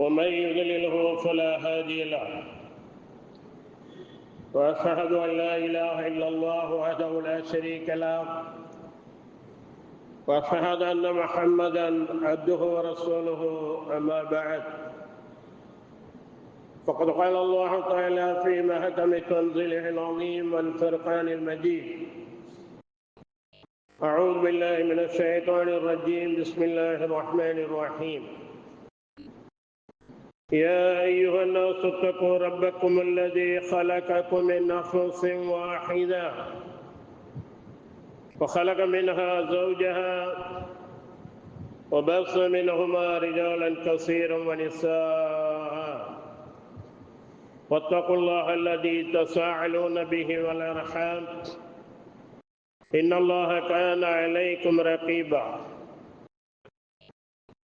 ومن يضلله فلا هادي له. وأشهد أن لا إله إلا الله وحده لا شريك له. وأشهد أن محمدا عبده ورسوله أما بعد. فقد قال الله تعالى في محكم تنزيله العظيم والفرقان المجيد. أعوذ بالله من الشيطان الرجيم. بسم الله الرحمن الرحيم. يا أيها الناس اتقوا ربكم الذي خلقكم من نفس واحدة. وخلق منها زوجها وبث منهما رجالا كثيرا ونساء. واتقوا الله الذي تساءلون به والأرحام. إن الله كان عليكم رقيبا.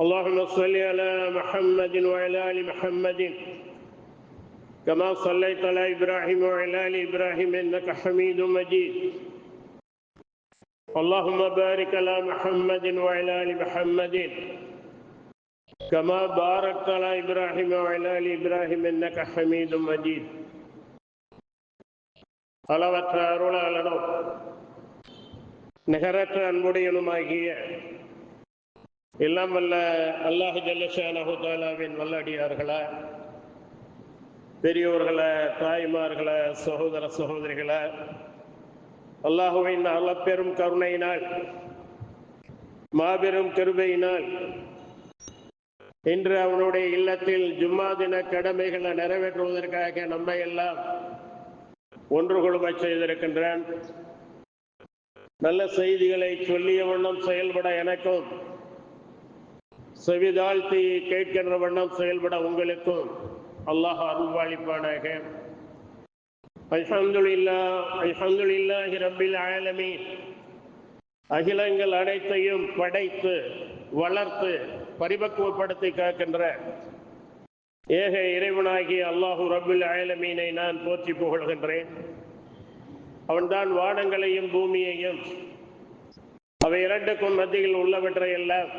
اللهم صل على محمد وعلى ال محمد كما صليت على ابراهيم وعلى ال ابراهيم انك حميد مجيد اللهم بارك على محمد وعلى ال محمد كما باركت على ابراهيم وعلى ال ابراهيم انك حميد مجيد அளவற்ற அருளாளனும் நிகரற்ற அன்புடையனுமாகிய எல்லாம் வல்ல அல்லாஹு ஜல்லஷானஹு தாலாவின் வல்லடியார்களா பெரியோர்கள தாய்மார்கள சகோதர சகோதரிகள அல்லாஹுவின் அளப்பெரும் கருணையினால் மாபெரும் கருபையினால் இன்று அவனுடைய இல்லத்தில் ஜும்மா தின கடமைகளை நிறைவேற்றுவதற்காக நம்மை எல்லாம் ஒன்று குழும செய்திருக்கின்றான். நல்ல செய்திகளை சொல்லிய வண்ணம் செயல்பட எனக்கும் செவிதாழ்த்தி கேட்கின்ற வண்ணம் செயல்பட உங்களுக்கும் அல்லாஹ் அருள்வாளிப்பானாக அல்ஹம்துலில்லா அல்ஹம்துலில்லாஹி ரப்பில் ஆலமீன். அகிலங்கள் அனைத்தையும் படைத்து வளர்த்து பரிபக்குவப்படுத்தி காக்கின்ற ஏக இறைவனாகி அல்லாஹு ரபுல் ஆயலமீனை நான் போற்றி புகழ்கின்றேன். அவன்தான் வானங்களையும் பூமியையும் அவை இரண்டுக்கும் மத்தியில் உள்ளவற்றையெல்லாம்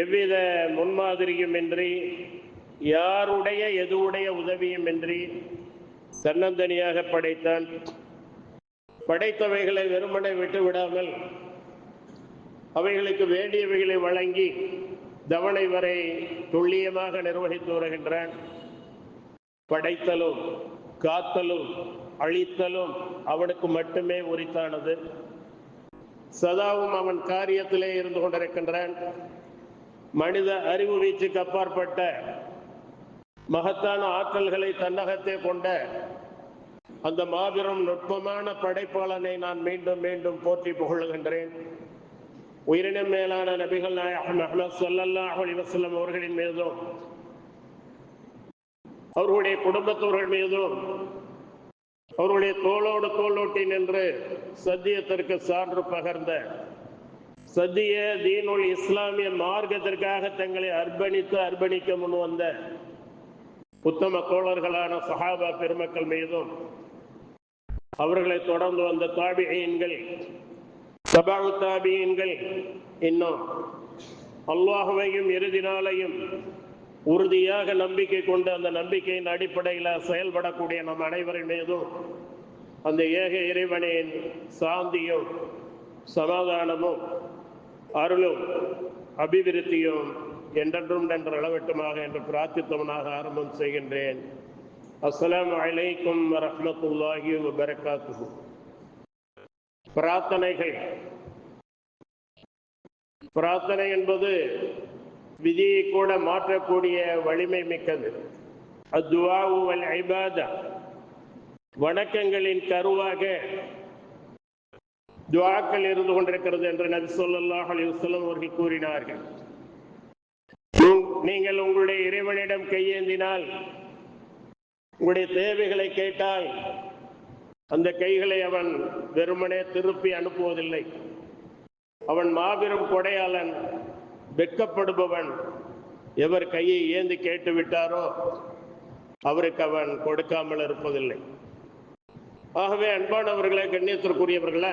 எவ்வித முன்மாதிரியும் இன்றி யாருடைய எதுவுடைய உதவியும் இன்றி தன்னந்தனியாக படைத்தான். படைத்தவைகளை வெறுமனை விட்டு விடாமல் அவைகளுக்கு வேண்டியவைகளை வழங்கி தவணை வரை துல்லியமாக நிர்வகித்து வருகின்றான். படைத்தலும் காத்தலும் அழித்தலும் அவனுக்கு மட்டுமே உரித்தானது. சதாவும் அவன் காரியத்திலே இருந்து கொண்டிருக்கின்றான். மனித அறிவு வீச்சுக்கு அப்பாற்பட்ட மகத்தான ஆற்றல்களை தன்னகத்தே கொண்ட அந்த மாபெரும் நுட்பமான படைப்பாளனை நான் மீண்டும் மீண்டும் போற்றி புகழுகின்றேன். உயிரினம் மேலான நபிகள் நாயகம் அஹமது சல்லல்லாஹ் அலிவசல்லம் அவர்களின் மீதும் அவர்களுடைய குடும்பத்தவர்கள் மீதும் அவருடைய தோளோடு தோளோட்டி நின்று சத்தியத்திற்கு சான்று பகர்ந்த சத்திய தீனுல் இஸ்லாமிய மார்க்கத்திற்காக தங்களை அர்ப்பணித்து அர்ப்பணிக்க முன் வந்த உத்தம தோழர்களான சஹாபா பெருமக்கள் மீதும் அவர்களை தொடர்ந்து வந்த தாபியன்கள் சபாவு தாபியன்கள் இன்னும் அல்லாஹுவையும் இறுதி நாளையும் உறுதியாக நம்பிக்கை கொண்டு அந்த நம்பிக்கையின் அடிப்படையில் செயல்படக்கூடிய நம் அனைவரின் மீதும் அந்த ஏக இறைவனின் சாந்தியும் சமாதானமும் அருளும் அபிவிருத்தியும் என்றென்றும் நன்று அளவட்டுமாக என்று பிரார்த்தித்தவனாக ஆரம்பம் செய்கின்றேன். அஸ்லாம் அலைக்கும் வரமத்துல்லாஹி வபரகாத்துஹு. பிரார்த்தனைகள். பிரார்த்தனை என்பது விதியை கூட மாற்றக்கூடிய வலிமை மிக்கது. அத்துவாவு ஐபாதா வணக்கங்களின் கருவாக துவாக்கள் இருந்து கொண்டிருக்கிறது என்று நபி ஸல்லல்லாஹு அலைஹி வஸல்லம் அவர்கள் கூறினார்கள். நீங்கள் உங்களுடைய இறைவனிடம் கையேந்தினால் உங்களுடைய தேவைகளை கேட்டால் அந்த கைகளை அவன் வெறுமனே திருப்பி அனுப்புவதில்லை. அவன் மாபெரும் கொடையாளன் வெட்கப்படுபவன் எவர் கையை ஏந்தி கேட்டு விட்டாரோ அவருக்கு அவன் கொடுக்காமல் இருப்பதில்லை. ஆகவே அன்பானவர்களே கண்ணியத்திற்குரியவர்களே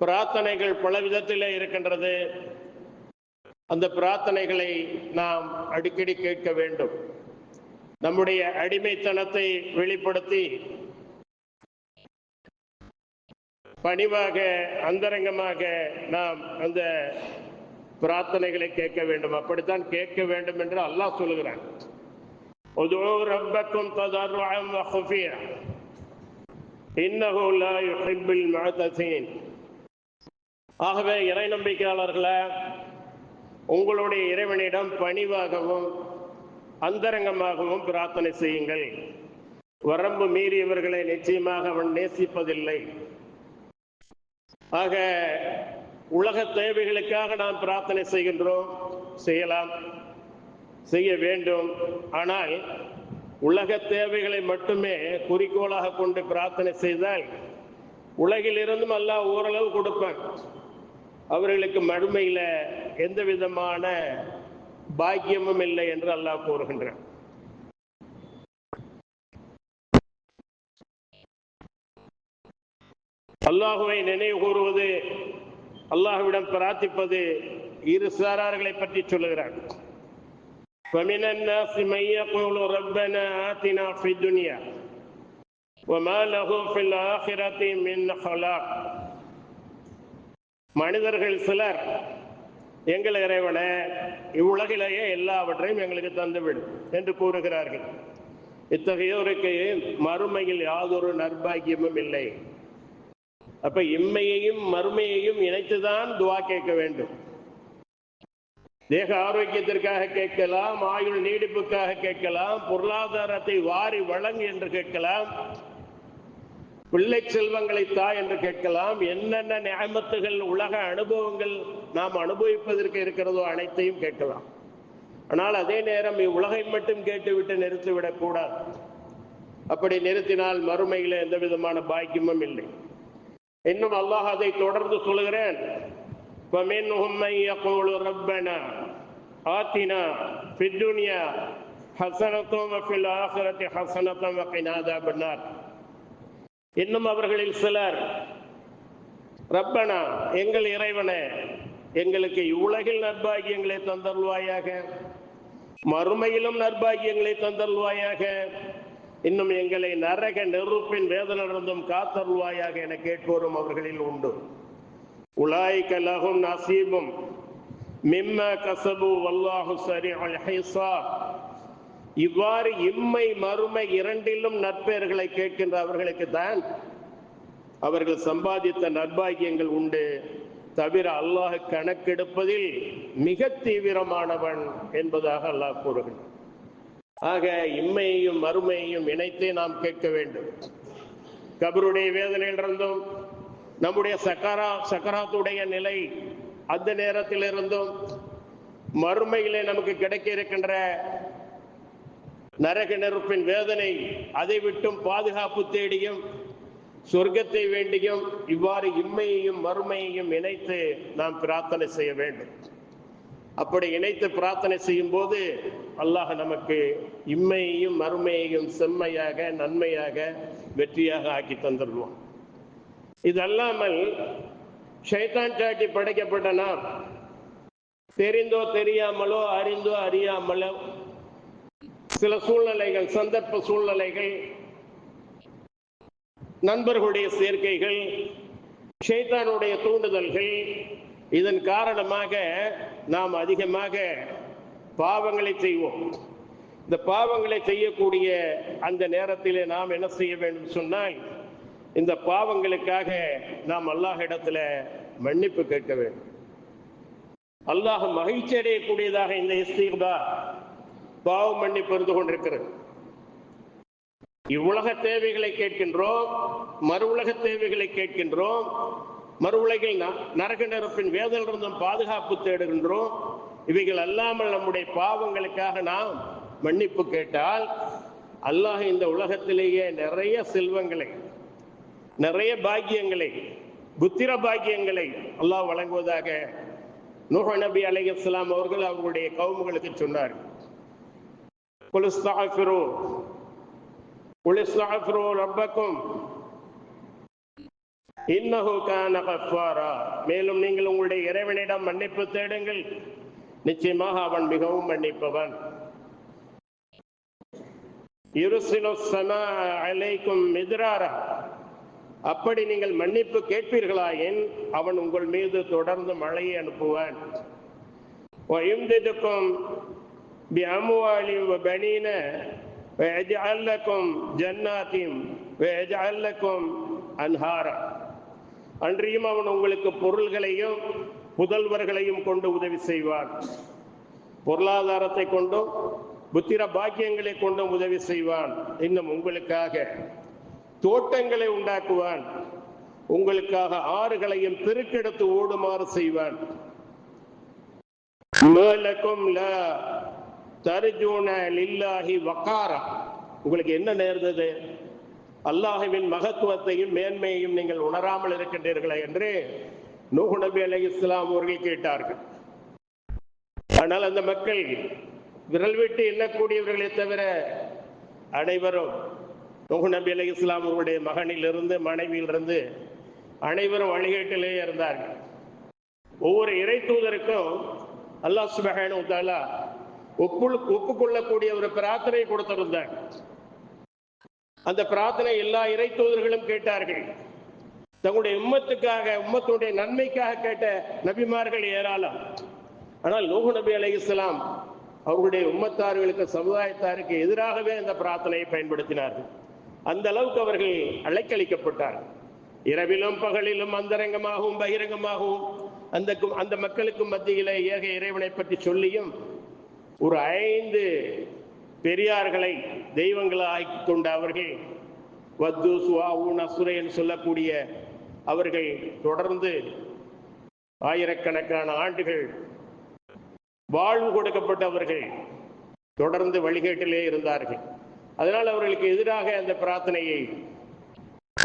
பிரார்த்தனைகள் பல விதத்திலே இருக்கின்றது. அந்த பிரார்த்தனைகளை நாம் அடிக்கடி கேட்க வேண்டும். நம்முடைய அடிமைத்தனத்தை வெளிப்படுத்தி பணிவாக அந்தரங்கமாக நாம் அந்த பிரார்த்தனைகளை கேட்க வேண்டும். அப்படித்தான் கேட்க வேண்டும் என்று அல்லாஹ் சொல்லுகிறான். உதுஉ ரப்பக்கும் இன்னஹு லா யுஹிப்புல் முஅத்தஸீன் ஆகவே இறை நம்பிக்கையாளர்களை உங்களுடைய இறைவனிடம் பணிவாகவும் அந்தரங்கமாகவும் பிரார்த்தனை செய்யுங்கள். வரம்பு மீறியவர்களை நிச்சயமாக அவன் நேசிப்பதில்லை. ஆக உலக தேவைகளுக்காக நாம் பிரார்த்தனை செய்கின்றோம். செய்யலாம். செய்ய வேண்டும். ஆனால் உலக தேவைகளை மட்டுமே குறிக்கோளாக கொண்டு பிரார்த்தனை செய்தால் உலகிலிருந்தும் அல்லாஹ் ஓரளவு கொடுப்பான். அவர்களுக்கு மறுமையில எந்த விதமான பாக்கியமும் இல்லை என்று அல்லாஹ் கூறுகின்றான் அல்லாஹுவை நினைவு கூறுவது அல்லாஹுவிடம் பிரார்த்திப்பது இரு சாரார்களை பற்றி சொல்லுகிறார் فمن الناس من يقول ربنا آتنا في الدنيا وما له في الآخرة من خلاق மனிதர்கள் சிலர் எங்கள் இறைவனே இவ்வுலகிலேயே எல்லாவற்றையும் எங்களுக்கு தந்துவிடும் என்று கூறுகிறார்கள். இத்தகையோருக்கு மறுமையில் யாதொரு நற்பாக்கியமும் இல்லை. அப்ப இம்மையையும் மறுமையையும் இணைத்துதான் துவா கேட்க வேண்டும். தேக ஆரோக்கியத்திற்காக கேட்கலாம் ஆயுள் நீடிப்புக்காக கேட்கலாம் பொருளாதாரத்தை வாரி வழங்கு என்று கேட்கலாம். பிள்ளை செல்வங்களை தா என்று கேட்கலாம். என்னென்ன நியமத்துகள் உலக அனுபவங்கள் நாம் அனுபவிப்பதற்கு இருக்கிறதோ அனைத்தையும் கேட்கலாம். ஆனால் அதே நேரம் இவ்வுலகை மட்டும் கேட்டுவிட்டு நிறுத்திவிடக் கூடாது. அப்படி நிறுத்தினால் மறுமையில் எந்த விதமான பாக்கியமும் இல்லை. இன்னும் அல்லாஹ் அதை தொடர்ந்து சொல்கிறேன் ஆத்தினா ஹசனத்தோம் ஹசனத்தம் பண்ணார் இன்னும் அவர்களில் சிலர் ரப்பனா எங்கள் இறைவனே எங்களுக்கு இவ்வுலகில் நற்பாகியங்களை தந்தருள்வாயாக. மறுமையிலும் நற்பாகியங்களை தந்தருள்வாயாக. இன்னும் எங்களை நரக நெருப்பின் வேதனிலிருந்தும் காத்தருள்வாயாக என கேட்போரும் அவர்களில் உண்டு. உலாய் கலகும் நசீபும் மிம்ம கசபு வல்லாஹு சரி அல் ஹைசா. இவ்வாறு இம்மை மறுமை இரண்டிலும் நற்பெயர்களை கேட்கின்ற அவர்களுக்கு தான் அவர்கள் சம்பாதித்த நற்பாகியங்கள் உண்டு. தவிர அல்லாஹ் கணக்கெடுப்பதில் மிக தீவிரமானவன் என்பதாக அல்லாஹ் கூறுகிறான் ஆக இம்மையையும் மறுமையையும் இணைத்தே நாம் கேட்க வேண்டும். கபருடைய வேதனையிலிருந்தும் நம்முடைய சக்கரா சக்கராத்துடைய நிலை அந்த நேரத்தில் இருந்தும் மறுமையிலே நமக்கு கிடைக்க இருக்கின்ற நரக நெருப்பின் வேதனை அதை விட்டும் பாதுகாப்பு தேடியும் சொர்க்கத்தை வேண்டியும் இவ்வாறு இம்மையையும் மறுமையையும் இணைத்து நாம் பிரார்த்தனை செய்ய வேண்டும். அப்படி இணைத்து பிரார்த்தனை செய்யும் போது அல்லாஹ் நமக்கு இம்மையையும் மறுமையையும் செம்மையாக நன்மையாக வெற்றியாக ஆக்கி தந்துடுவோம் இது அல்லாமல் ஷைத்தான் சாட்டி படைக்கப்பட்ட நாம் தெரிந்தோ தெரியாமலோ அறிந்தோ அறியாமலோ சில சூழ்நிலைகள் சந்தர்ப்ப சூழ்நிலைகள் நண்பர்களுடைய சேர்க்கைகள் ஷைத்தானுடைய தூண்டுதல்கள் இதன் காரணமாக நாம் அதிகமாக பாவங்களை செய்வோம். இந்த பாவங்களை செய்யக்கூடிய அந்த நேரத்தில் நாம் என்ன செய்ய வேண்டும் சொன்னால் இந்த பாவங்களுக்காக நாம் அல்லாஹ் இடத்துல மன்னிப்பு கேட்க வேண்டும். அல்லாஹ் மகிழ்ச்சி அடையக்கூடியதாக இந்த இஸ்தீர்பா பாவ மன்னிப்பு இருந்து கொண்டிருக்கிறது. இவ்வுலக தேவைகளை கேட்கின்றோம் மறு உலக தேவைகளை கேட்கின்றோம் மறு உலகில் நரக நெருப்பின் வேதனிருந்தும் பாதுகாப்பு தேடுகின்றோம். இவைகள் அல்லாமல் நம்முடைய பாவங்களுக்காக நாம் மன்னிப்பு கேட்டால் அல்லாஹ் இந்த உலகத்திலேயே நிறைய செல்வங்களை நிறைய பாக்கியங்களை புத்திர பாக்கியங்களை அல்லாஹ் வழங்குவதாக நூஹ நபி அலைஹிஸ்ஸலாம் அவர்கள் அவர்களுடைய கவுமுகளுக்கு சொன்னார்கள். குல் இஸ்தக்ஃபிரு குல் இஸ்தக்ஃபிரு ரப்பக்கும் இன்னஹு கான கஃபாரா மேலும் நீங்கள் உங்களுடைய இறைவனிடம் மன்னிப்பு தேடுங்கள் நிச்சயமாக அவன் மிகவும் மன்னிப்பவன் யுருசிலு ஸமா அலைக்கும் மித்ராரா அப்படி நீங்கள் மன்னிப்பு கேட்பீர்களாயின் அவன் உங்கள் மீது தொடர்ந்து மழையை அனுப்புவான் ويمددكم بأموال وبنين ويجعل لكم جنات ويجعل لكم أنهارا அன்றியும் அவன் உங்களுக்கு பொருள்களையும் புதல்வர்களையும் கொண்டு உதவி செய்வான் பொருளாதாரத்தை கொண்டும் புத்திர பாக்கியங்களை கொண்டும் உதவி செய்வான் இன்னும் உங்களுக்காக தோட்டங்களை உண்டாக்குவான் உங்களுக்காக ஆறுகளையும் பெருக்கெடுத்து ஓடுமாறு செய்வான் மேலக்கும் லா தர்ஜூன லில்லாஹி வக்காரா. உங்களுக்கு என்ன நேர்ந்தது? அல்லாஹுவின் மகத்துவத்தையும் மேன்மையையும் நீங்கள் உணராமல் இருக்கின்றீர்களா என்று நூஹ் நபி அலி இஸ்லாம் அவர்கள் கேட்டார்கள். ஆனால் அந்த மக்கள் விரல் விட்டு எண்ணக்கூடியவர்களே தவிர அனைவரும் நூஹ் நபி அலி இஸ்லாம் அவருடைய மகனிலிருந்து மனைவியிலிருந்து அனைவரும் வழிகேட்டிலே இருந்தார்கள். ஒவ்வொரு இறை தூதருக்கும் அல்லாஹ் சுபஹானு தாலா ஒப்பு ஒப்புக்கொள்ளக்கூடிய ஒரு பிரார்த்தனை கொடுத்திருந்தார். அந்த பிரார்த்தனை எல்லா இறை தூதர்களும் கேட்டார்கள். தங்களுடைய உம்மத்துக்காக உம்மத்துடைய நன்மைக்காக கேட்ட நபிமார்கள் ஏராளம். ஆனால் நூஹ் நபி அலைஹிஸ்ஸலாம் அவர்களுடைய உம்மத்தார்களுக்கு சமுதாயத்தாருக்கு எதிராகவே அந்த பிரார்த்தனையை பயன்படுத்தினார்கள். அந்த அளவுக்கு அவர்கள் அழைக்களிக்கப்பட்டார்கள் இரவிலும் பகலிலும் அந்தரங்கமாகவும் பகிரங்கமாகவும் அந்த அந்த மக்களுக்கு மத்தியிலே ஏக இறைவனை பற்றி சொல்லியும் ஒரு ஐந்து பெரியார்களை தெய்வங்களாக கொண்ட அவர்கள் வத்து சுவாவு நசுரை என்று சொல்லக்கூடிய அவர்கள் தொடர்ந்து ஆயிரக்கணக்கான ஆண்டுகள் வாழ்வு கொடுக்கப்பட்டவர்கள் தொடர்ந்து வழிகேட்டிலே இருந்தார்கள். அதனால் அவர்களுக்கு எதிராக அந்த பிரார்த்தனையை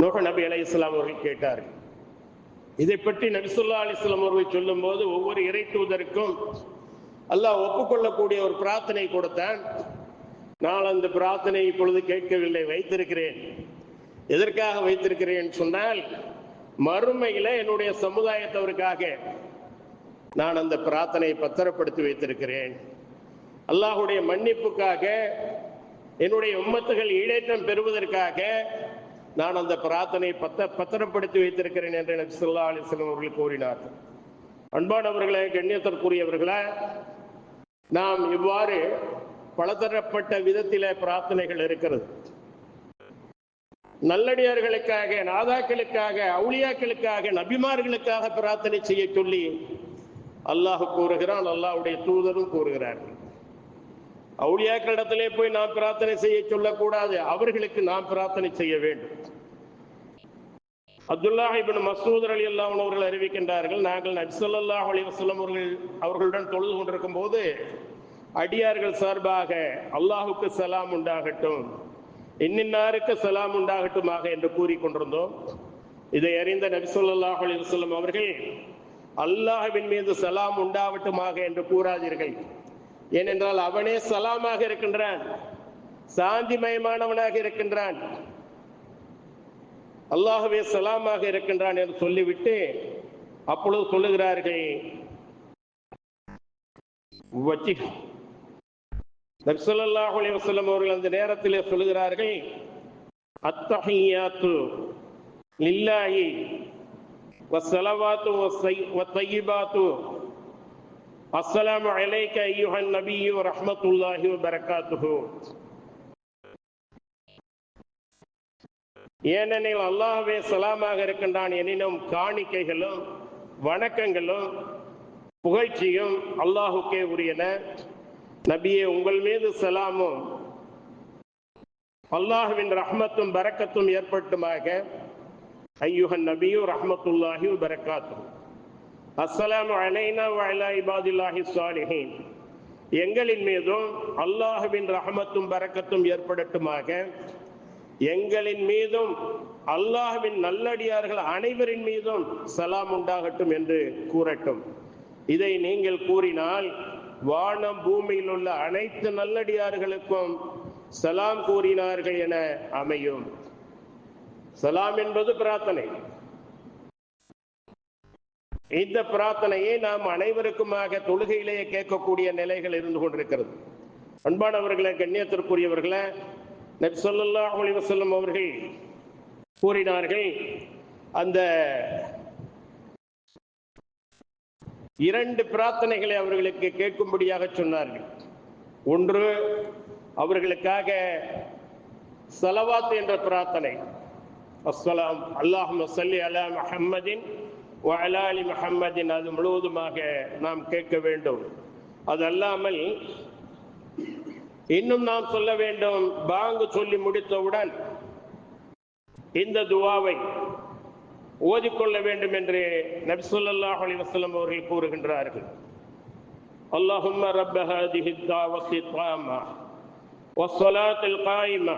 நோக நபி அலி இஸ்லாம் அவர்கள் கேட்டார்கள். இதை பற்றி நபிசுல்லா அலிஸ்லாம் அவர்கள் சொல்லும்போது ஒவ்வொரு இறை தூதருக்கும் அல்லாஹ் ஒப்புக்கொள்ளக்கூடிய ஒரு பிரார்த்தனை கொடுத்தான். நான் அந்த பிரார்த்தனை இப்பொழுது கேட்கவில்லை வைத்திருக்கிறேன். எதற்காக வைத்திருக்கிறேன் சொன்னால் மறுமையில என்னுடைய சமுதாயத்தவருக்காக நான் அந்த பிரார்த்தனை பத்திரப்படுத்தி வைத்திருக்கிறேன். அல்லாஹுடைய மன்னிப்புக்காக என்னுடைய உம்மத்துகள் ஈடேற்றம் பெறுவதற்காக நான் அந்த பிரார்த்தனை பத்த பத்திரப்படுத்தி வைத்திருக்கிறேன் என்று எனக்கு ஸல்லல்லாஹு அலைஹி அவர்கள் கூறினார் அன்பானவர்களே கண்ணியத்திற்குரியவர்களே நாம் இவ்வாறு பலதரப்பட்ட விதத்திலே பிரார்த்தனைகள் இருக்கிறது. நல்லடியார்களுக்காக நாதாக்களுக்காக அவுளியாக்களுக்காக நபிமார்களுக்காக பிரார்த்தனை செய்ய சொல்லி அல்லாஹ் கூறுகிறான் அல்லாஹ்வுடைய தூதரும் கூறுகிறார்கள் அவுளியாக்களிடத்திலே போய் நாம் பிரார்த்தனை செய்ய சொல்லக்கூடாது அவர்களுக்கு நாம் பிரார்த்தனை செய்ய வேண்டும். அப்துல்லா இபின் மசூதர் அலி அல்லாஹ் அவர்கள் அறிவிக்கின்றார்கள் நாங்கள் நபிசல்லா அலி வசலம் அவர்கள் அவர்களுடன் தொழுது கொண்டிருக்கும் போது அடியார்கள் சார்பாக அல்லாஹுக்கு சலாம் உண்டாகட்டும் இன்னின்னாருக்கு சலாம் உண்டாகட்டுமாக என்று கூறிக்கொண்டிருந்தோம் இதை அறிந்த நபிசல்லா அலி வசலம் அவர்கள் அல்லாஹுவின் மீது சலாம் உண்டாகட்டுமாக என்று கூறாதீர்கள். ஏனென்றால் அவனே சலாமாக இருக்கின்றான் சாந்திமயமானவனாக இருக்கின்றான். அல்லாஹுவே சலாமாக இருக்கின்றான் என்று சொல்லிவிட்டு அப்பொழுது சொல்லுகிறார்கள் நபிசல்லாஹ் அலைவசல்லம் அவர்கள் அந்த நேரத்திலே சொல்லுகிறார்கள் அத்தஹியாத்து லில்லாஹி வசலவாத்து வத்தையிபாத்து அஸ்ஸலாமு அலைக்க ஐயுஹன் நபியு ரஹ்மத்துல்லாஹி வபரகாத்துஹு ஏனெனில் அல்லாஹ்வே சலாமாக இருக்கின்றான் எனினும் காணிக்கைகளும் வணக்கங்களும் புகழ்ச்சியும் அல்லாஹுக்கே உரியன. நபியே உங்கள் மீது சலாமும் அல்லாஹுவின் ரஹ்மத்தும் பரக்கத்தும் ஏற்பட்டுமாக ஐயுகன் நபியும் ரஹ்மத்துல்லாஹி பரக்காத்தும் அஸ்ஸலாம் அலைனா வஅலா இபாதுல்லாஹி சாலிஹின் எங்களின் மீதும் அல்லாஹுவின் ரஹமத்தும் பரக்கத்தும் ஏற்படட்டுமாக எங்களின் மீதும் அல்லாஹுவின் நல்லடியார்கள் அனைவரின் மீதும் சலாம் உண்டாகட்டும் என்று கூறட்டும். இதை நீங்கள் கூறினால் வானம் பூமியில் உள்ள அனைத்து நல்லடியார்களுக்கும் சலாம் கூறினார்கள் என அமையும். சலாம் என்பது பிரார்த்தனை. இந்த பிரார்த்தனையை நாம் அனைவருக்குமாக தொழுகையிலேயே கேட்கக்கூடிய நிலைகள் இருந்து கொண்டிருக்கிறது. அன்பானவர்களை கண்ணியத்திற்குரியவர்களை நபி அலி வசல்லம் அவர்கள் கூறினார்கள் அந்த இரண்டு பிரார்த்தனைகளை அவர்களுக்கு கேட்கும்படியாக சொன்னார்கள். ஒன்று அவர்களுக்காக சலவாத் என்ற பிரார்த்தனை. அஸ்ஸலாம் அல்லாஹும்ம சல்லி அலா முஹம்மதின் அலா அலி முஹம்மதின் அது முழுவதுமாக நாம் கேட்க வேண்டும். அது அல்லாமல் இன்னும் நாம் சொல்ல வேண்டும் பாங்கு சொல்லி முடித்தவுடன் இந்த துவாவை ஓதிக்கொள்ள வேண்டும் என்று நபி ஸல்லல்லாஹு அலைஹி வஸல்லம் அவர்கள் கூறுகின்றார்கள் اللهم رب هذه الدعوة الطامة والصلاة القائمة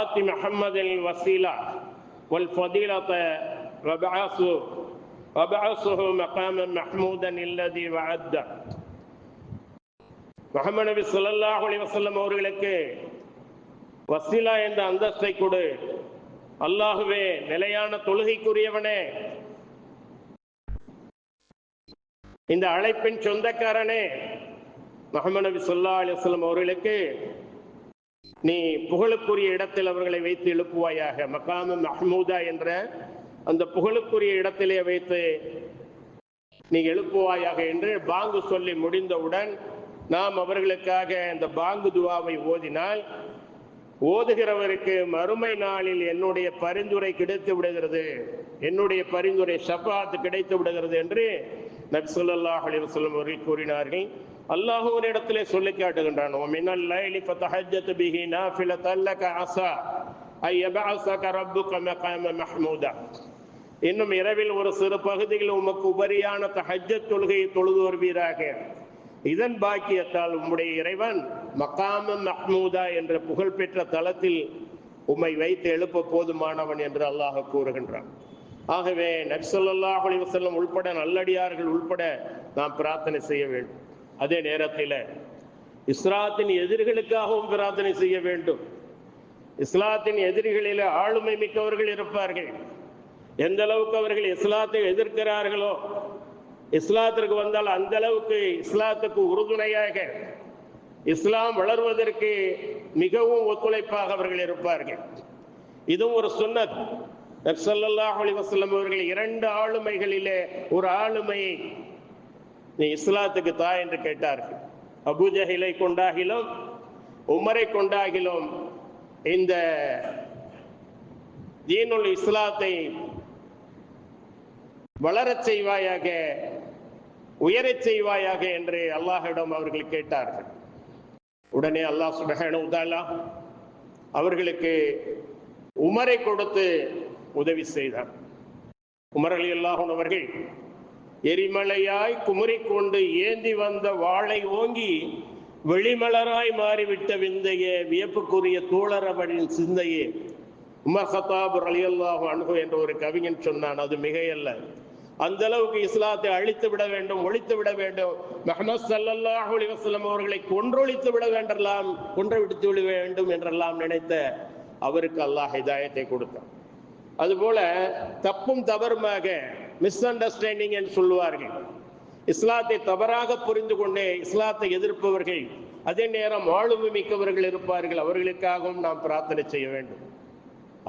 آت محمد الوسيلة والفضيلة وابعثه وابعثه مقاما محمودا الذي وعده முகமது நபி ஸல்லல்லாஹு அலைஹி வஸல்லம் அவர்களுக்கு வசிலா என்ற அந்தஸ்தை கொடு. அல்லாஹுவே நிலையான தொழுகைக்குரியவனே. இந்த அழைப்பின் சொந்தக்காரனே முகமது நபி ஸல்லல்லாஹு அலைஹி வஸல்லம் அவர்களுக்கு நீ புகழுக்குரிய இடத்தில் அவர்களை வைத்து எழுப்புவாயாக. மகாம மஹமூதா என்ற அந்த புகழுக்குரிய இடத்திலே வைத்து நீ எழுப்புவாயாக என்று பாங்கு சொல்லி முடிந்தவுடன் நாம் அவர்களுக்காக இந்த பாங்கு துவாவை ஓதினால் ஓதுகிறவருக்கு மறுமை நாளில் என்னுடைய பரிந்துரை கிடைத்து விடுகிறது. என்னுடைய பரிந்துரை ஷபாத் கிடைத்து விடுகிறது என்று நபி ஸல்லல்லாஹு அவர்கள் கூறினார்கள். அல்லாஹ் ஒரு இடத்திலே சொல்லி காட்டுகின்றான். லைலி இன்னும் இரவில் ஒரு சிறு பகுதியில் உமக்கு உபரியான தஹஜ்ஜத் தொழுகையை தொழுது வருவீராக இதன் பாக்கியத்தால் உம்முடைய இறைவன் மக்காம மஹ்மூதா என்ற புகழ்பெற்ற தளத்தில் உம்மை வைத்து எழுப்ப போதுமானவன் என்று அல்லாஹ் கூறுகின்றான். ஆகவே நக்சல்லாஹ் அலிவசல்லம் உள்பட நல்லடியார்கள் உள்பட நாம் பிரார்த்தனை செய்ய வேண்டும். அதே நேரத்தில் இஸ்லாத்தின் எதிரிகளுக்காகவும் பிரார்த்தனை செய்ய வேண்டும். இஸ்லாத்தின் எதிரிகளில் ஆளுமை மிக்கவர்கள் இருப்பார்கள். எந்த அளவுக்கு அவர்கள் இஸ்லாத்தை எதிர்க்கிறார்களோ இஸ்லாத்திற்கு வந்தால் அந்த அளவுக்கு இஸ்லாத்துக்கு உறுதுணையாக இஸ்லாம் வளர்வதற்கு மிகவும் ஒத்துழைப்பாக அவர்கள் இருப்பார்கள். இதுவும் ஒரு சுன்னத். ஸல்லல்லாஹு அலி வசல்லம் அவர்கள் இரண்டு ஆளுமைகளிலே ஒரு ஆளுமையை நீ இஸ்லாத்துக்கு தா என்று கேட்டார்கள். அபுஜஹிலை கொண்டாகிலும் உமரை கொண்டாகிலும் இந்த தீனுல் இஸ்லாத்தை வளரச் செய்வாயாக உயரச் செய்வாயாக என்று அல்லாஹிடம் அவர்கள் கேட்டார்கள். உடனே அல்லாஹ் சுபஹானஹு வ அவர்களுக்கு உமரை கொடுத்து உதவி செய்தார். உமர் அலி அல்லாஹன் அவர்கள் எரிமலையாய் குமுறிக்கொண்டு ஏந்தி வந்த வாளை ஓங்கி வெளிமலராய் மாறிவிட்ட விந்தைய வியப்புக்குரிய தோழர் சிந்தையே. உமர் சத்தாபுர் அலி அல்லாஹு அணுகு என்ற ஒரு கவிஞன் சொன்னான் அது மிகையல்ல. அந்த அளவுக்கு இஸ்லாத்தை அழித்து விட வேண்டும் ஒழித்து விட வேண்டும். முஹம்மது சல்லாஹ் அலைஹி அவர்களை கொன்றொழித்து விட வேண்டெல்லாம் கொன்று விடுத்து விட வேண்டும் என்றெல்லாம் நினைத்த அவருக்கு அல்லாஹ் ஹிதாயத்தை கொடுத்தான். அதுபோல தப்பும் தவறுமாக மிஸ் அண்டர்ஸ்டாண்டிங் என்று சொல்லுவார்கள். இஸ்லாத்தை தவறாக புரிந்து கொண்டே இஸ்லாத்தை எதிர்ப்பவர்கள் அதே நேரம் ஆளுமை மிக்கவர்கள் இருப்பார்கள். அவர்களுக்காகவும் நாம் பிரார்த்தனை செய்ய வேண்டும்.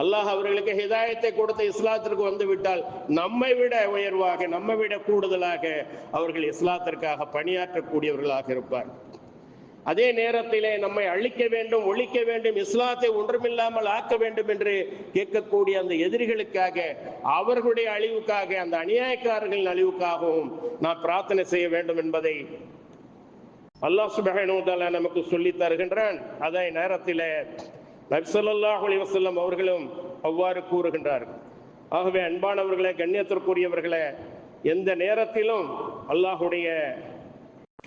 அல்லாஹ் அவர்களுக்கு ஹிதாயத்தை கொடுத்த இஸ்லாத்திற்கு வந்து விட்டால் நம்மை விட உயர்வாக நம்மை விட கூடுதலாக அவர்கள் இஸ்லாத்திற்காக பணியாற்றக்கூடியவர்களாக இருப்பார். அதே நேரத்திலே நம்மை அழிக்க வேண்டும் ஒழிக்க வேண்டும் இஸ்லாத்தை ஒன்றுமில்லாமல் ஆக்க வேண்டும் என்று கேட்கக்கூடிய அந்த எதிரிகளுக்காக அவர்களுடைய அழிவுக்காக அந்த அநியாயக்காரர்களின் அழிவுக்காகவும் நான் பிரார்த்தனை செய்ய வேண்டும் என்பதை அல்லாஹ் சுபஹானஹு நமக்கு சொல்லி தருகின்றான். அதே நேரத்திலே நபி ஸல்லல்லாஹு அலைஹி வஸல்லம் அவர்களும் அவ்வாறு கூறுகின்றார்கள் ஆகவே அன்பானவர்களே கண்ணியத்திற்குரியவர்களே எந்த நேரத்திலும் அல்லாஹுடைய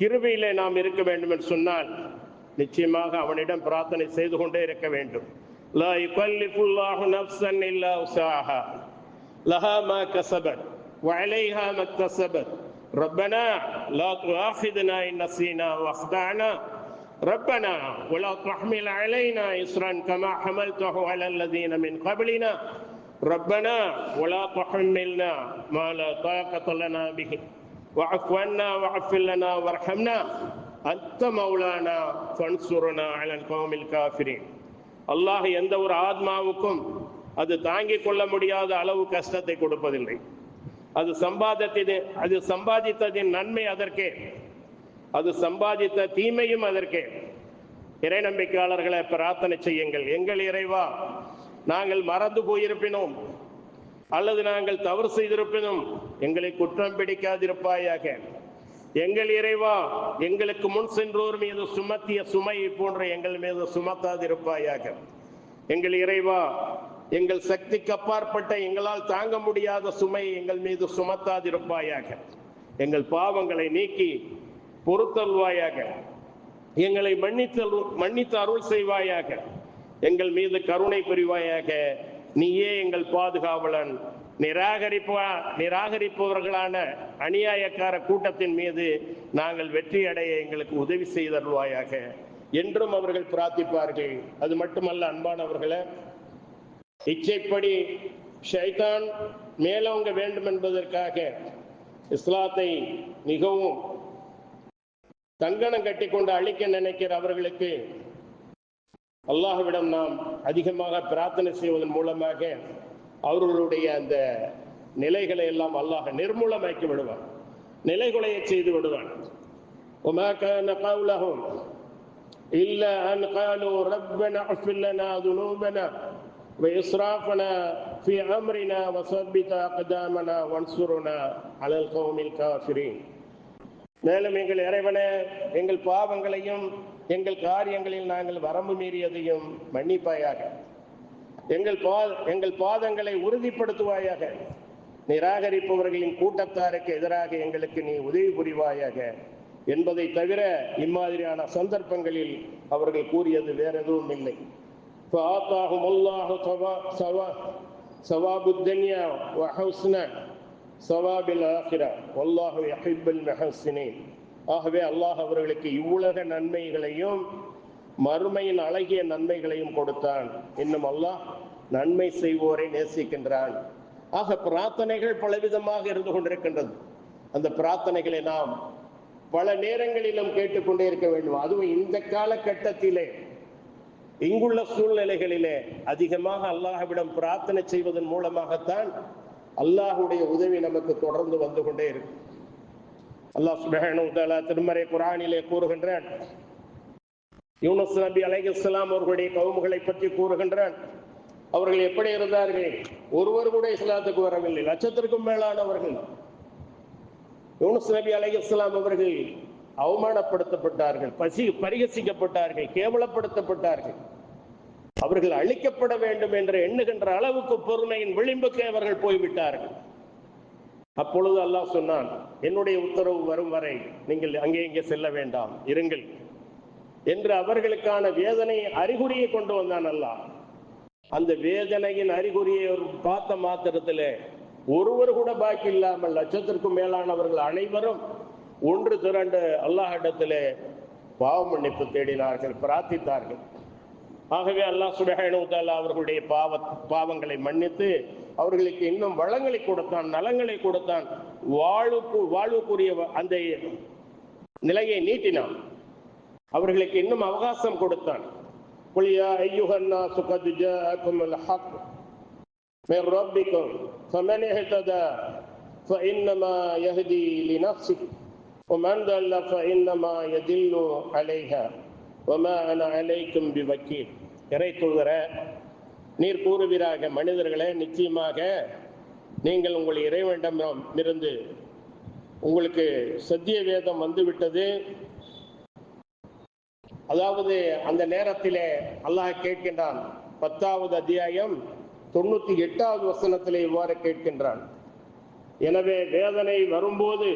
கிருபையிலே நாம் இருக்க வேண்டும் என்று சொன்னால் நிச்சயமாக அவனிடம் பிரார்த்தனை செய்து கொண்டே இருக்க வேண்டும் லா யுகல்லிஃபுல்லாஹு நஃப்ஸன் இல்லா உஸாஹா லஹா மா கஸபத் வஅலைஹா மக்தஸபத் ربنا لا تؤاخذنا إن نسينا واخطأنا ربنا ولا تحمل علينا إصرا كما حملته على الذين من قبلنا ربنا ولا تحملنا ما لا طاقة لنا به واعف عنا واغفر لنا وارحمنا أنت مولانا فانصرنا على القوم الكافرين அல்லாஹ் எந்த ஒரு ஆத்மாவுக்கும் அது தாங்கிக் கொள்ள முடியாத அளவு கஷ்டத்தை கொடுப்பதில்லை அது சம்பாதித்தது அது சம்பாதித்ததின் நன்மை அதற்கே அது சம்பாதித்த தீமையும் அதற்கே. இறை நம்பிக்கையாளர்களை பிரார்த்தனை செய்யுங்கள். எங்கள் இறைவா நாங்கள் மறந்து போயிருப்பினோம். அல்லது நாங்கள் தவறு செய்திருப்பினும். எங்களை குற்றம் பிடிக்காதிருப்பாயாக. எங்கள் இறைவா எங்களுக்கு முன் சென்றோர் மீது சுமத்திய சுமை போன்ற எங்கள் மீது சுமத்தாதிருப்பாயாக எங்கள் இறைவா எங்கள் சக்திக்கு அப்பாற்பட்ட எங்களால் தாங்க முடியாத சுமை எங்கள் மீது சுமத்தாதிருப்பாயாக. எங்கள் பாவங்களை நீக்கி பொறுத்தல்வாயாக. எங்களை மன்னித்தல் மன்னித்து அருள் செய்வாயாக. எங்கள் மீது கருணை புரிவாயாக. நீயே எங்கள் பாதுகாவலன். நிராகரிப்பா நிராகரிப்பவர்களான அநியாயக்கார கூட்டத்தின் மீது நாங்கள் வெற்றி அடைய எங்களுக்கு உதவி செய்தருள்வாயாக. என்றும் அவர்கள் பிரார்த்திப்பார்கள். அது மட்டுமல்ல அன்பானவர்களே இச்சைப்படி ஷைதான் மேலோங்க வேண்டும் என்பதற்காக இஸ்லாத்தை மிகவும் கங்கணம் கட்டிக்கொண்டு அழிக்க நினைக்கிற அவர்களுக்கு அல்லாஹ்விடம் நாம் அதிகமாக பிரார்த்தனை செய்வதன் மூலமாக அவர்களுடைய அந்த நிலைகளை எல்லாம் அல்லாஹ் நிர்மூலமாக்கி விடுவான் நிலைகுலைய செய்து விடுவான் وما كان قولهم إلا أن قالوا ربنا اغفر لنا ذنوبنا وإسرافنا في أمرنا وثبت أقدامنا وانصرنا على القوم الكافرين மேலும் எங்கள் இறைவனே எங்கள் பாவங்களையும் எங்கள் காரியங்களில் நாங்கள் வரம்பு மீறியதையும் மன்னிப்பாயாக எங்கள் பா எங்கள் பாதங்களை உறுதிப்படுத்துவாயாக நிராகரிப்பவர்களின் கூட்டத்தாருக்கு எதிராக எங்களுக்கு நீ உதவி புரிவாயாக என்பதை தவிர இம்மாதிரியான சந்தர்ப்பங்களில் அவர்கள் கூறியது வேற எதுவும் இல்லை فآتاهم الله ثوا- ثوا- ثواب الدنيا وحسن சவாபில் ஆகிரா அல்லாஹு அஹிபுல் மெஹசினேன் ஆகவே அல்லாஹ் அவர்களுக்கு இவ்வுலக நன்மைகளையும் மறுமையின் அழகிய நன்மைகளையும் கொடுத்தான். இன்னும் அல்லாஹ் நன்மை செய்வோரை நேசிக்கின்றான். ஆக பிரார்த்தனைகள் பலவிதமாக இருந்து கொண்டிருக்கின்றது. அந்த பிரார்த்தனைகளை நாம் பல நேரங்களிலும் கேட்டுக்கொண்டே இருக்க வேண்டும். அதுவும் இந்த காலகட்டத்திலே இங்குள்ள சூழ்நிலைகளிலே அதிகமாக அல்லாஹ்விடம் பிரார்த்தனை செய்வதன் மூலமாகத்தான் அல்லாஹுடைய உதவி நமக்கு தொடர்ந்து வந்து கொண்டே இருக்கு. அல்லாஹ் சுப்ஹானஹு திருமறை குரானிலே கூறுகின்றான். யூனஸ் நபி அலைஹிஸ்ஸலாம் அவர்களுடைய கவுமுகளை பற்றி கூறுகின்றான். அவர்கள் எப்படி இருந்தார்கள்? ஒருவர் கூட இஸ்லாத்துக்கு வரவில்லை. லட்சத்திற்கும் மேலானவர்கள். யூனஸ் நபி அலைஹிஸ்ஸலாம் அவர்கள் அவமானப்படுத்தப்பட்டார்கள் பசி பரிகசிக்கப்பட்டார்கள் கேவலப்படுத்தப்பட்டார்கள். அவர்கள் அழிக்கப்பட வேண்டும் என்று எண்ணுகின்ற அளவுக்கு பொறுமையின் விளிம்புக்கு அவர்கள் போய்விட்டார்கள். அப்பொழுது அல்லாஹ் சொன்னான் என்னுடைய உத்தரவு வரும் வரை நீங்கள் அங்கே இங்கே செல்ல வேண்டாம் இருங்கள். என்று அவர்களுக்கான வேதனை அறிகுறியை கொண்டு வந்தான் அல்லாஹ். அந்த வேதனையின் அறிகுறியை பார்த்த மாத்திரத்திலே ஒருவர் கூட பாக்கி இல்லாமல் லட்சத்திற்கும் மேலானவர்கள் அனைவரும் ஒன்று திரண்டு அல்லாஹிடத்திலே பாவ மன்னிப்பு தேடினார்கள் பிரார்த்தித்தார்கள். ஆகவே அல்லாஹ் சுபஹானஹு வ தஆலா அவர்களுடைய பாவ பாவங்களை மன்னித்து அவர்களுக்கு இன்னும் வளங்களை கொடுத்தான் நலங்களை கொடுத்தான் வாழ்வுக்கு வாழ்வுக்குரிய அந்த நிலையை நீட்டினான் அவர்களுக்கு இன்னும் அவகாசம் கொடுத்தான் قل يا أيها الناس قد جاءكم الحق من ربكم فمن اهتدى فإنما يهدي لنفسه ومن ضل فإنما يدل عليها وما أنا عليكم بوكيل இறை தூதர நீர் கூறுவீராக மனிதர்களே நிச்சயமாக நீங்கள் உங்கள் இறைவனிடம் இருந்து உங்களுக்கு சத்திய வேதம் வந்துவிட்டது. அதாவது அந்த நேரத்திலே அல்லாஹ் கேட்கின்றான் பத்தாவது அத்தியாயம் தொண்ணூத்தி எட்டாவது வசனத்திலே இவ்வாறு கேட்கின்றான். எனவே வேதனை வரும்போது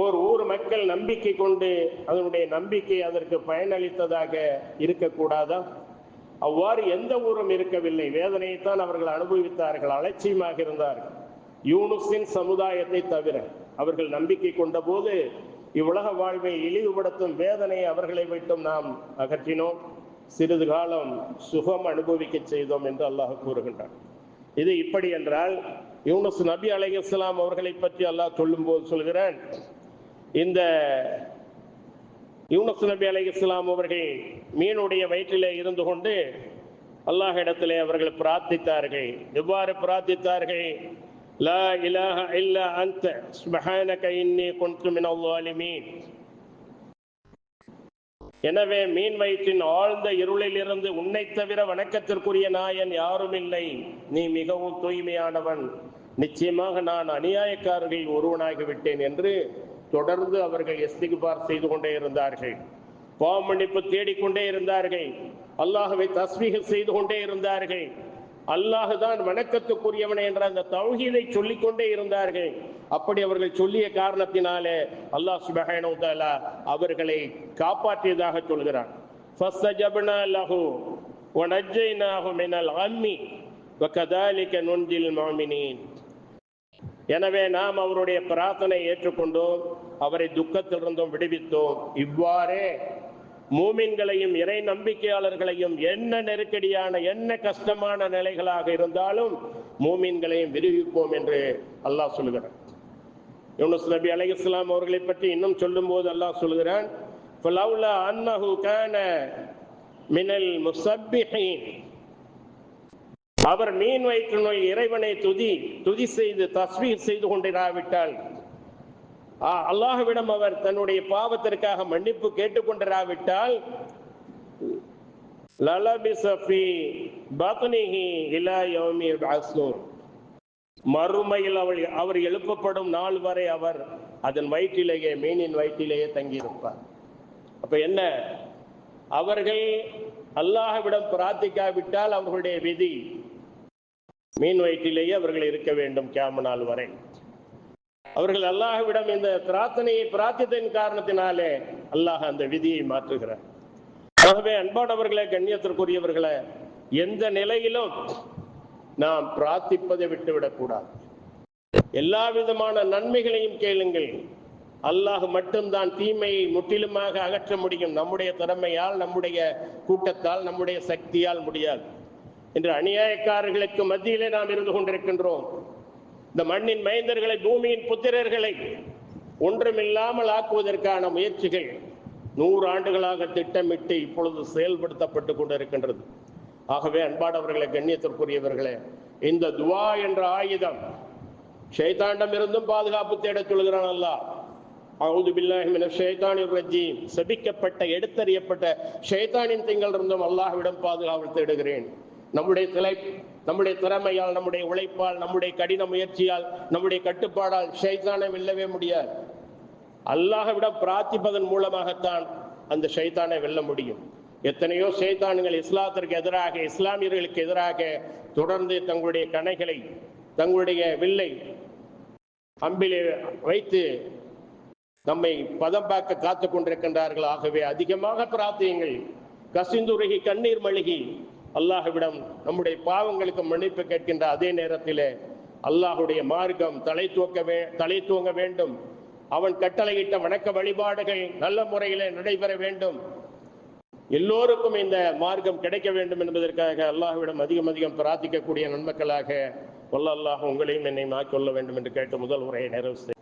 ஓர் ஊர் மக்கள் நம்பிக்கை கொண்டு அதனுடைய நம்பிக்கை அதற்கு பயனளித்ததாக இருக்கக்கூடாதா? அவ்வாறு எந்த ஊரும் இருக்கவில்லை. வேதனையைத்தான் அவர்கள் அனுபவித்தார்கள் அலட்சியமாக இருந்தார்கள். யூனுஸின் சமுதாயத்தை தவிர அவர்கள் நம்பிக்கை கொண்ட போது இவ்வுலக வாழ்வை இழிவுபடுத்தும் வேதனை அவர்களை விட்டும் நாம் அகற்றினோம். சிறிது காலம் சுகம் அனுபவிக்க செய்தோம் என்று அல்லாஹ் கூறுகின்றான். இது இப்படி என்றால் யூனுஸ் நபி அலை இஸ்லாம் அவர்களை பற்றி அல்லாஹ் சொல்லும் போது சொல்கிறான் இந்த யூனஸ் நபி அலை இஸ்லாம் அவர்கள் மீனுடைய வயிற்றிலே இருந்து கொண்டு அல்லாஹ் இடத்திலே அவர்கள் பிரார்த்தித்தார்கள். எவ்வாறு பிரார்த்தித்தார்கள்? லா இலாஹ இல்லா அன்த சுபஹானக இன்னி குன்து மினல் ஸாலிமீன். எனவே மீன் வயிற்றின் ஆழ்ந்த இருளில் இருந்து உன்னை தவிர வணக்கத்திற்குரிய நாயன் யாரும் இல்லை. நீ மிகவும் தூய்மையானவன். நிச்சயமாக நான் அநியாயக்காரர்களில் ஒருவனாகி விட்டேன் என்று தொடர்ந்து அவர்கள் எஸ்திகுபார் செய்து கொண்டே இருந்தார்கள். பாவமன்னிப்பு தேடிக்கொண்டே இருந்தார்கள். அல்லாஹுவை தஸ்மீக செய்து கொண்டே இருந்தார்கள். அல்லாஹு தான் வணக்கத்துக்குரியவன் என்ற அந்த தௌஹீதை சொல்லிக் கொண்டே இருந்தார்கள். அப்படி அவர்கள் சொல்லிய காரணத்தினாலே அல்லாஹ் சுபஹானஹு அவர்களை காப்பாற்றியதாக சொல்கிறான். ஃபஸ்தஜப்னா லஹு வனஜ்ஜைனாஹு மினல் வ வகதாலிக நுன்ஜில் முஃமினீன் எனவே நாம் அவருடைய பிரார்த்தனை ஏற்றுக்கொண்டோம் அவரை துக்கத்திலிருந்தும் விடுவித்தோம். இவ்வாறே மூமின்களையும் இறை நம்பிக்கையாளர்களையும் என்ன நெருக்கடியான என்ன கஷ்டமான நிலைகளாக இருந்தாலும் மூமின்களையும் விடுவிப்போம் என்று அல்லாஹ் சொல்கிறான். யூனுஸ் நபி அலை இஸ்லாம் அவர்களை பற்றி இன்னும் சொல்லும் போது அல்லாஹ் சொல்கிறான் அவர் மீன் வயிற்று நோய் இறைவனை துதி துதி செய்து தஸ்வீர் செய்து கொண்டிராவிட்டால் அல்லாஹுவிடம் அவர் தன்னுடைய பாவத்திற்காக மன்னிப்பு கேட்டுக்கொண்டிராவிட்டால் இலா மறுமையில் அவள் அவர் எழுப்பப்படும் நாள் வரை அவர் அதன் வயிற்றிலேயே மீனின் வயிற்றிலேயே தங்கியிருப்பார். அப்ப என்ன? அவர்கள் அல்லாஹ்விடம் பிரார்த்திக்காவிட்டால் அவர்களுடைய விதி மீன் வயிற்றிலேயே அவர்கள் இருக்க வேண்டும் கேம நாள் வரை. அவர்கள் அல்லாஹ்விடம் இந்த பிரார்த்தனையை பிரார்த்தித்தின் காரணத்தினாலே அல்லாஹ் அந்த விதியை மாற்றுகிறார். ஆகவே அன்பானவர்களே கண்ணியத்திற்குரியவர்களை எந்த நிலையிலும் நாம் பிரார்த்திப்பதை விட்டுவிடக்கூடாது எல்லா விதமான நன்மைகளையும் கேளுங்கள். அல்லாஹ் மட்டும்தான் தீமையை முற்றிலுமாக அகற்ற முடியும். நம்முடைய திறமையால் நம்முடைய கூட்டத்தால் நம்முடைய சக்தியால் முடியாது. என்று அநியாயக்காரர்களுக்கு மத்தியிலே நாம் இருந்து கொண்டிருக்கின்றோம். இந்த மண்ணின் மைந்தர்களை பூமியின் புத்திரர்களை ஒன்றுமில்லாமல் ஆக்குவதற்கான முயற்சிகள் நூறு ஆண்டுகளாக திட்டமிட்டு இப்பொழுது செயல்படுத்தப்பட்டு கொண்டிருக்கின்றது. ஆகவே அன்பாடவர்களை கண்ணியத்திற்குரியவர்களே இந்த துவா என்ற ஆயுதம் ஷைத்தாண்டம் இருந்தும் பாதுகாப்பு தேடச் சொல்கிறான் அல்லாஹ். அவுது பில்லாஹி மினஷ் சபிக்கப்பட்ட எடுத்தறியப்பட்ட ஷைத்தானின் திங்கள் இருந்தும் அல்லாஹ்விடம் பாதுகாப்பு தேடுகிறேன். நம்முடைய திலை நம்முடைய திறமையால் நம்முடைய உழைப்பால் நம்முடைய கடின முயற்சியால் நம்முடைய கட்டுப்பாடால் ஷைத்தானை வெல்லவே முடியாது. அல்லாஹவிடம் பிரார்த்திப்பதன் மூலமாகத்தான் அந்த ஷைத்தானை வெல்ல முடியும். எத்தனையோ ஷைத்தான்கள் இஸ்லாத்திற்கு எதிராக இஸ்லாமியர்களுக்கு எதிராக தொடர்ந்து தங்களுடைய கணைகளை தங்களுடைய வில்லை அம்பிலே வைத்து நம்மை பதம் பார்க்க காத்து கொண்டிருக்கின்றார்கள். ஆகவே அதிகமாக பிரார்த்தியுங்கள். கசிந்துருகி கண்ணீர் மழுகி அல்லாஹுவிடம் நம்முடைய பாவங்களுக்கு மன்னிப்பு கேட்கின்ற அதே நேரத்திலே அல்லாஹுடைய மார்க்கம் தலை தூக்க வே தலை தூங்க வேண்டும். அவன் கட்டளையிட்ட வணக்க வழிபாடுகள் நல்ல முறையிலே நடைபெற வேண்டும். எல்லோருக்கும் இந்த மார்க்கம் கிடைக்க வேண்டும் என்பதற்காக அல்லாஹ்விடம் அதிகம் அதிகம் பிரார்த்திக்கக்கூடிய நன்மக்களாக வல்ல அல்லாஹ் உங்களையும் என்னை மாற்றிக்கொள்ள வேண்டும் என்று கேட்டு முதல் உரையை நிறைவு செய்-